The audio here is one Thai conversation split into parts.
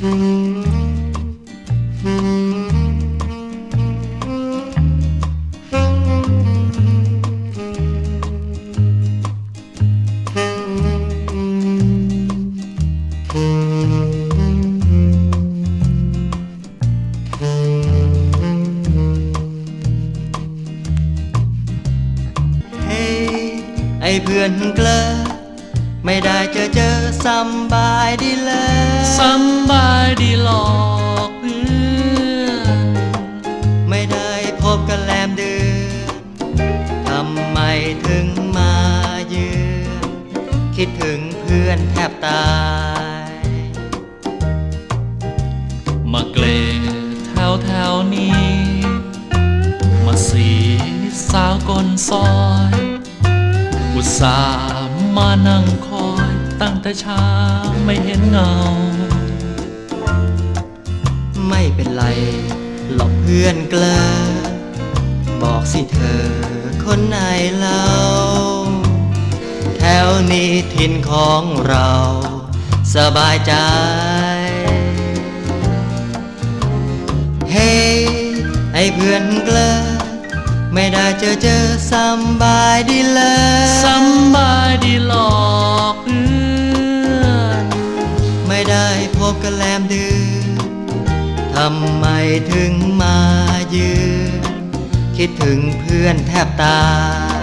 เฮ้ไอเพื่อนเกลอไม่ได้เจอเจอสำบาย ดีเลยสำบายดีหลอกเพื่อนไม่ได้พบกันแลมเดือนทำไมถึงมาเยือนคิดถึงเพื่อนแทบตาย มาเกลแถวแถวนี้ มาสีสาวกลซอย อุตส่าห์มานั่งคอย ตั้งแต่เช้าไม่เห็นเงา ไม่เป็นไรหรอกเพื่อนเกลอบอกสิเธอ คนไหนเล่าแถวนี้ถิ่นของเรา สบายใจ เฮ้ไอเพื่อนเกลอไม่ได้เจอเจอสบายดีเลยสบายำไมถึงมาเยือนคิดถึงเพื่อนแทบตาย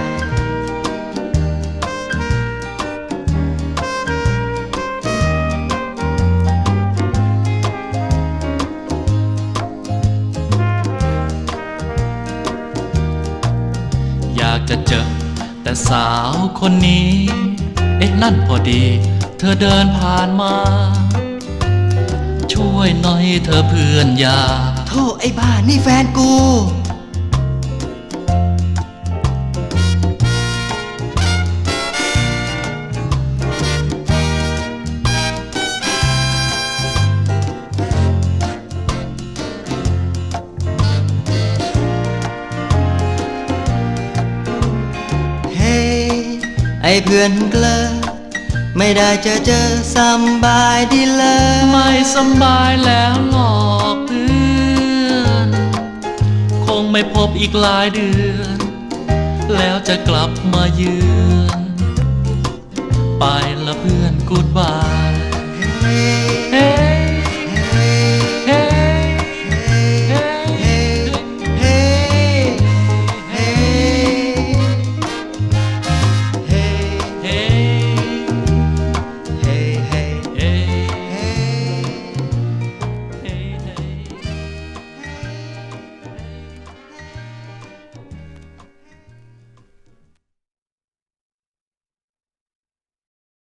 อยากจะเจอแต่สาวคนนี้ เอ๊ะนั่นพอดี เธอเดินผ่านมา วยหน่อยเธอเพื่อนอยาโธ่ไอ้บ้านี่แฟนกูเฮ้ไอเพื่อนเกลอ ไม่ได้จะเจอสบายดีเลยไม่สบายแล้วหรอกเพื่อน คงไม่พบอีกหลายเดือน แล้วจะกลับมาเยือน ไปละเพื่อนกูดบาย